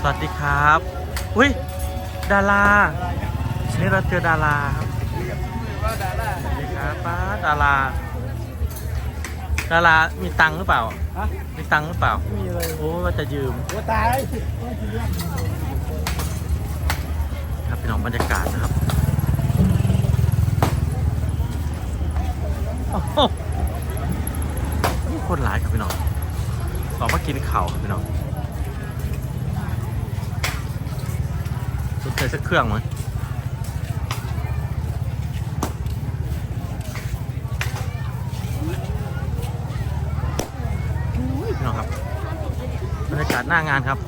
สวัสดีครับ อุ้ย ดาราวันนี่เราเจอดาราครับสวัสดีครับป้าดารา ดารา มีตังค์หรือเปล่า ฮะมีตังค์หรือเปล่ามีเลยโอ้ว่าจะยืมหัวตายครับพี่น้องบรรยากาศนะครับโอ้โหนี่คนหลายครับพี่น้องออกมากินข่าวครับพี่น้องคุณ ใส่สักเครื่องไหมพี่น้องครับบรรยากาศหน้างานครับ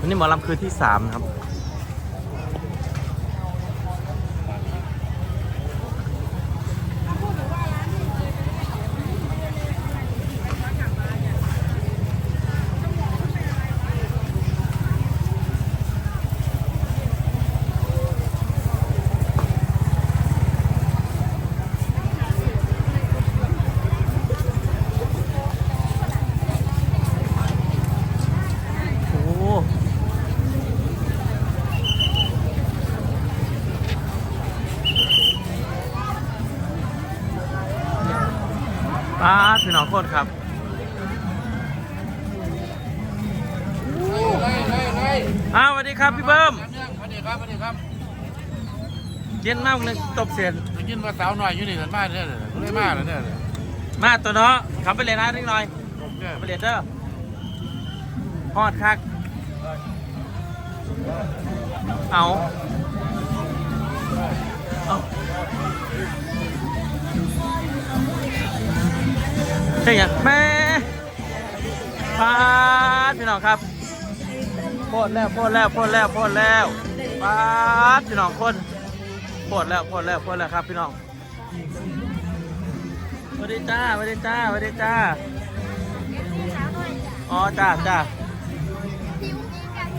วันนี้หมอลำคืนที่สามครับ โอ้ ป้า ดพี่น้องโคตรครับเฮ้ยเฮ้ยเฮ้ยอ้าวสวัสดีครับพี่เบิ้มสวัสดีครับสวัสดีครับเย็นมากเลยตบเสียนได้ยินว่าสาวหน่อยอยู่นี่กันมาเนี่ยเลยไม่ได้มาเลยเนี่ยเลยมาตัวเนาะขับไปเลยนะนิดหน่อยผมเนี่ยขับไปเลยเด้อฮอดคักเอาเอา ใช่ยังแม่ป้าดพี่น้องครับโพดแล้วโพดแล้วโพดแล้วโพดแล้วป้าดพี่น้องคนโพดแล้วโพดแล้วโพดแล้วครับพี่น้องสวัสดีจ้าสวัสดีจ้าสวัสดีจ้าอ๋อจ้าจ้า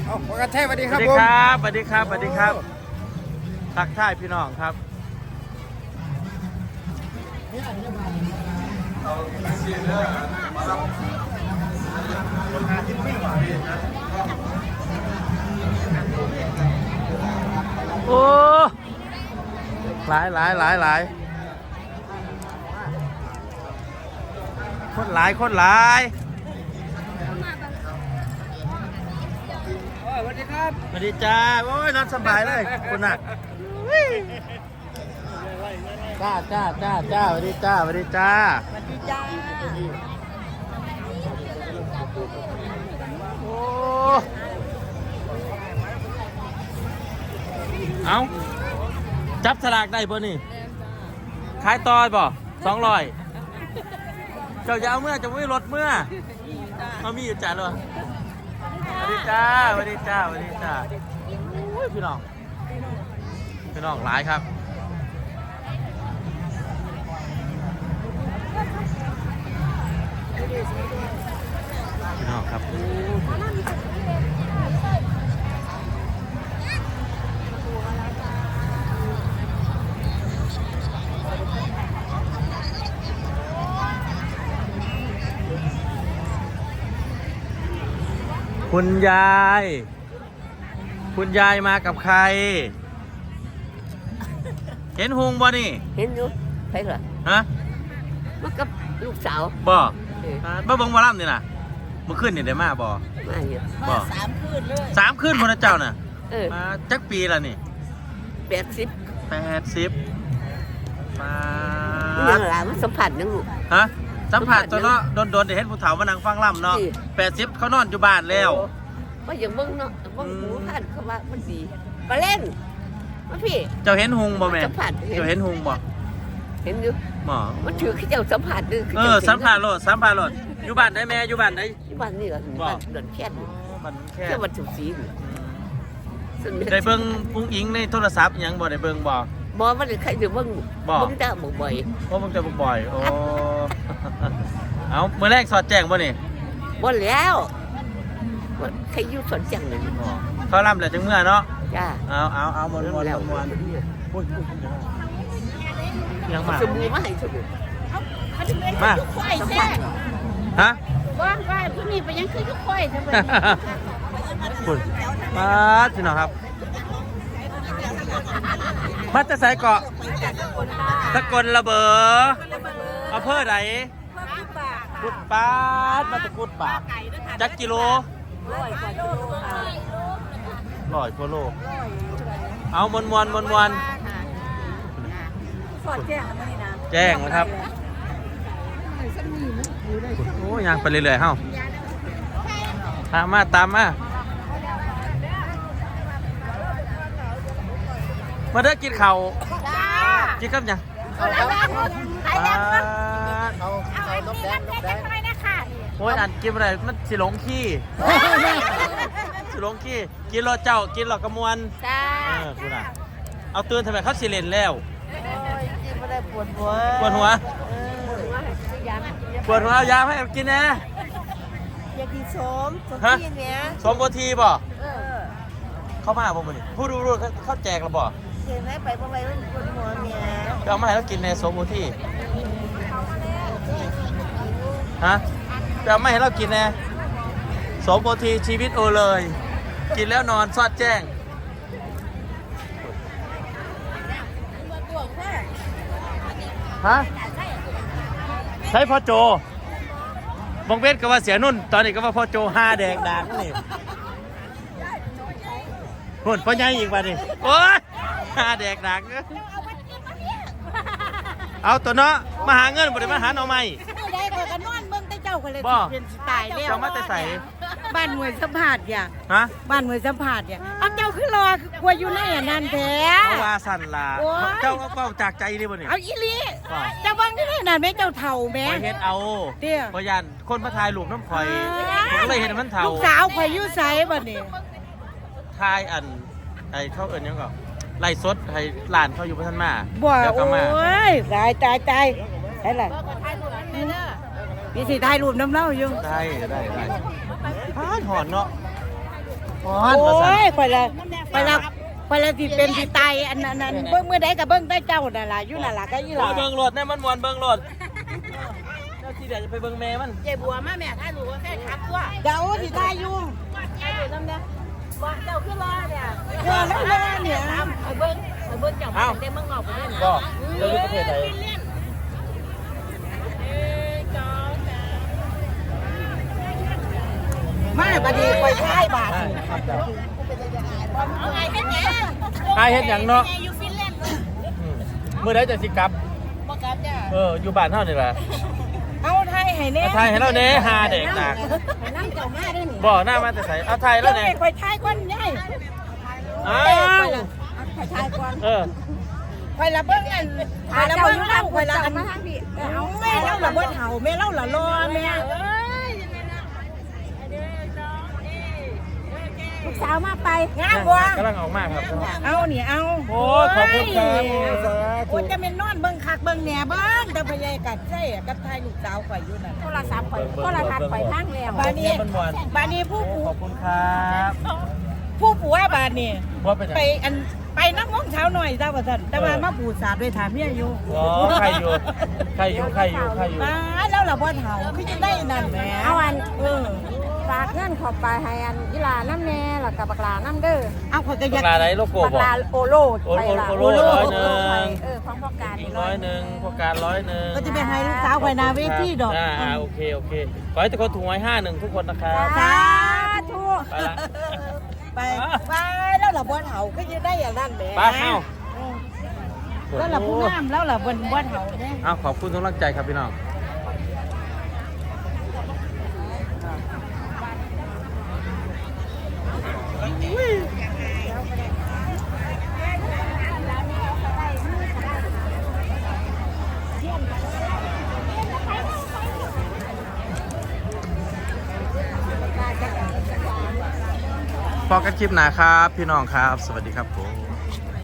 เอาปกติสวัสดีสครัวับสดีผมครับสวัสดีครับสวัสดีครับทักทายพี่น้องครับ โอ้หลายหลายหลายหลายคนหลายคนหลายสวัสดีครับ สวัสดีจ้า โอ้ยนอนสบายเลยคุณน่ะ จ้าจ้าจ้าจ้าสวัสดีจ้าสวัสดีจ้าสวัสดีจ้า โอ้เอาจับสลากได้ป่ะนี่ขายต่อยป่ะสองร้อยเจ้าจะเอาเมื่อจะไม่ลดเมื่อเอามีอยู่จ่ายเลยสวัสดีจ้าสวัสดีจ้าสวัสดีจ้าโอ้ยพี่น้องพี่น้องหลายครับ พี่น้องครับคุณยาย คุณยายมากับใคร เห็นหุงบ่นี่ เห็นอยู่ไปเหรอฮะมากับลูกสาวบ่ เอออ่าบ่เบังบ่ล่ำนี่น่ะเมื่อคืนนี่ได้มาบ่มาอยู่บ่สามคืนเลยสามคืนพระเจ้าน่ะเออมาจักปีละนี่แปดสิบแปดสิบมายังหลานมันสัมผัสยัง ฮะสัมผัสตัวเนาะโดนๆได้เห็นผู้เฒ่ามานั่งฟังล่ำเนาะสิแปดสิบเขานอนอยู่บ้านแล้วว่าอย่างเบิ่งเนาะเบิ่งอืมหูผ่านเขาว่ามันดีมาเล่นมาพี่ เจ้าเห็นหุงบ่แม่สัมผัสเห็น เจ้าเห็นหุงบ่ เห็นอยู่หมอมันถือขี้เจ้าสัมผัสดื้อเออสัมผัสโลดสัมผัสโลดอยู่บ้านได้แม่อยู่บ้านได้ที่บ้านนี่เหรอบ่บ้านเดินแค่นมันแค่เที่ยววันสุกสีนี่ซึ่งได้เบิ่งปุ้งอิงในโทรศัพท์อิหยังบ่ได้เบิ่งบ่บ่มันใครเดี๋ยวเบิ่งบ่เบิ่งได้บ่บ่อยเพราะมึงจะบ่บ่อยโอ้เอามื้อแรกสอดแจ้งบ่นี่บ่แล้วว่าใครอยู่สวนจังเลยอ๋อเขาล่ำแล้วจังเมื่อเนาะจ้าเอาเอาเอามวนมวนแล้วมวนอุ้ ยอุ้ยยังมา สบู่มาให้สบู่มาควายแท้ฮะว่าว่าผู้นี้ไปยังคือทุกคนใช่ไหมคุณมาสิหน่อยครับ มาจะใส่เกาะตะกลระเบออำเภอไหนกุดปาดมาตะกุดปาดจักกิโลร้อยกว่ากิโลค่ะร้อยกว่าโล เอามวนมวนมวนมวน สอดแจ้งแล้วมั้งนี่นะแจ้งนะครับ โอ้ยยังไปเรื่อยๆเฮ้าตามมาตามมา มาเด้อกินข้าวจ้ากินกับหยังเอาแล้วไปปาแล้วดเอาอันนี้รับแจ้งหน่อยนะคะโอ้ยอันกินอะไรมันสิหลงขี้สิหลงขี้กินรถเจ้ากินหลอกกระมวลจ้าเออคุณอะเอาตื่นทำไมเขาสิเลนแล้วกิน ไม่ได้ปวดหัวปวดหัว เออยาปวดหัวเอายาให้กินแน่อยากกินสมสมฮะที่เนี้ยสมโบทีบ่เออเข้ามาบ่มื้อนี้ผู้ดูดูเขาแจกแล้วบ่เห็นไหมไปเมื่อไหร่มันปวดหัวเมียจะเอามาให้เรากินในสมโบทีฮะจะเอามาให้เรากินแน่สมโบทีชีวิตโอเลย กินแล้วนอนซอดแจ้ง ฮะใช้พ่อโจบงเวทก็ว่าเสียนุ่น ตอนนี้ก็ว่าพ่อโจห้าแดงดังนี่หุ่นพ่อใหญ่อีกว่านี่โอ้ยห้าแดงดังเอ้ยเอาตัวเนาะมาหาเงินบ่ได้มาหาเอาใหม่ได้ก็กันนอนเบิ่งแต่เจ้าคนเลยบ่เป็นสไตล์แล้วเจ้ามาแต่ใส่ บ้านมวยสัมผัสอย่าฮะบ้านมวยสัมผัสอย่าเอาเจ้าขึ้นรอคือกลัวอยู่ในอันนั้นแท้ เพราะว่าสั่นล่ะโอ้ย เจ้าก็เป้าจากใจนี่บ่นี่เอาอีหลีว่า เจ้าบ้างที่ไหนนั่นแม่เจ้าเฒ่าแม่ คอยเฮ็ดเอาเตี้ยพยันคนมาทายลูกน้ำข่อยผมก็เลยเห็นมันเท่าลูกสาวข่อยอยู่ไสบัดนี้ทายอันไอ้เข้าเอิญยังก็ไล่สดให้หลานเขาอยู่พัฒนมาบ่เดี๋ยวก็โอ้มายตายตายตายได้ล่ะมีสิถ่ายรูปน้ำเล่าอยู่ได้ได้ได้ ฮอนหอนเนาะหอโอนประสา้ยข่อยละข่อยละข่อยละสิเป็นสิตายอันนั้นอันเบิ่งมื้อใดก็เบิ่งแต่เจ้านั่นล่ะอยู่นั่นล่ะก็อีหโอ้ล่ะยเบิ่งรถเนี่ยมันมวนเบิ่งรถเจ้าที่เดี๋ยวจะไปเบิ่งแม่มันยายบัวมาแม่ถ่ายรูปว่าแค่ทักตัวเดี๋ยวสิถ่ายอยู่ถ่ายรูปนำเด้อบ่เจ้าคือรอเนี่ยเจ้าแล้วรอเนี่ยไปเบิ่งไปเบิ่งเจ้าเอ้าได้เมืองนอกไปเล่นก็เราอยู่ประเทศไทย มาบัดนี้ข่อยถ่ายบาทเอาไงเฮ็ดหยังไอ้เฮ็ดหยังเนาะอืมมื้อใดจะสิกลับบ่กลับจ้ะเอออยู่บ้านเฮานี่ล่ะเอาถ่ายให้แน่เอาถ่ายให้เราแน่หาเด็กดักให้นั่งเจ้ามาได้นี่บ่หน้ามาแต่ไสเอาถ่ายแล้วแน่ข่อยถ่ายก่อนยายอ้าเอ้วข่อยละข่อยถ่ายก่อนเออข่อยละเบิ่งอันข่อยละเบิ่งเล่าข่อยละอันเอาแม่เล่าละบ่เฒ่าแม่เล่าละรอแม่ ลูกสาวมาไปงามบ่กำลังออกมาครับ เอานี่เอาโอ้ยขอบคุณครับโอ้ยจะเป็นนอนเบิ่งคักเบิ่งแหน่เบิ่งแต่พยายกัดใส่กับทายลูกสาวข่อยอยู่นั่นโทรศัพท์ข่อยโทรทัศน์ข่อยพังแล้วบาดนี้มันม่วนบาดนี้ผู้ผู้ขอบคุณครับผู้ผัวบาดนี้ว่าเป็นยังไปอันไปนักมองเช้าหน่อยจ้าว่าซั่นแต่ว่ามาปูสาดด้วยถามเมียอยู่อ๋อใครอยู่ใครอยู่ใครอยู่ใครอยู่มาแล้วล่ะบ่เฒ่าคือจะได้นั่นแหมเอาอันเออ ฝากเงินเขอบไปให้อันอีหลาน้ำแน่แล้วกับบักหลาน้ำเด้อเอาข่อยก็อตยากลาไหนโลโก้บักบอหกลาโอโลโอโลไปละโอโลร้อยหนึ่ง เออของพ่อการอีกร้อยหนึ่งพวกการร้อยหนึ่งก็จะไปให้ลูกสาวข่อยหนาเวทีดอกอ่าอ่าโอเคโอเคขอให้ทุกคนถูกไว้ห้าหนึ่งทุกคนนะครับ สาธุไปละ ไปไปแล้วล่ะบ่เฒ่าคือจะได้อย่างนั้นแหมไปเข้าแล้วล่ะผู้งามแล้วล่ะบ่บ่เฒ่าเด้ เอาขอบคุณทุกกำลังใจครับพี่น้อง พอกันคลิปหนาครับ พี่น้องครับ สวัสดีครับผม